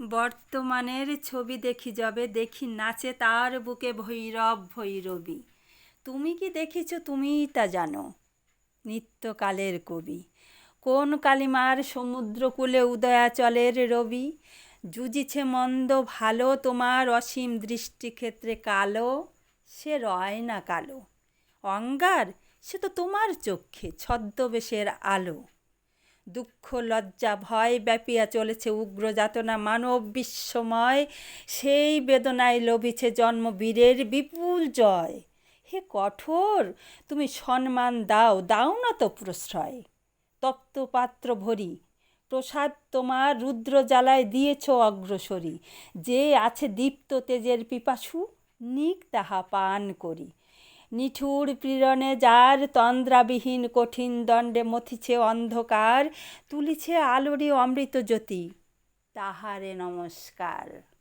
বর্তমানের ছবি দেখি যবে, দেখি নাচে তার বুকে ভৈরব ভৈরবী। তুমি কি দেখেছ, তুমিই তা জানো, নিত্যকালের কবি। কোন কালিমার সমুদ্রকূলে উদয়াচলের রবি? জুজিছে মন্দ ভালো, তোমার অসীম দৃষ্টিক্ষেত্রে কালো, সে রয় না কালো। অঙ্গার, সে তো তোমার চক্ষে, ছদ্মবেশের আলো। দুঃখ, লজ্জা, ভয় ব্যাপিয়া চলেছে উগ্র যাতনা, মানব বিশ্বময় সেই বেদনায় লভিছে জন্মবীরের বিপুল জয়। হে কঠোর, তুমি সম্মান দাও দাও না তো প্রশ্রয়। তপ্ত পাত্র ভরি, প্রসাদ তোমার রুদ্র জ্বালায় দিয়েছ অগ্রসরী। যে আছে দীপ্ত তেজের পিপাসু, নিক তাহা পান করি। নিঠুর পীড়নে যার তন্দ্রাবিহীন কঠিন দণ্ডে মথিছে অন্ধকার তুলিছে আলোরে অমৃত জ্যোতি তাহারে নমস্কার।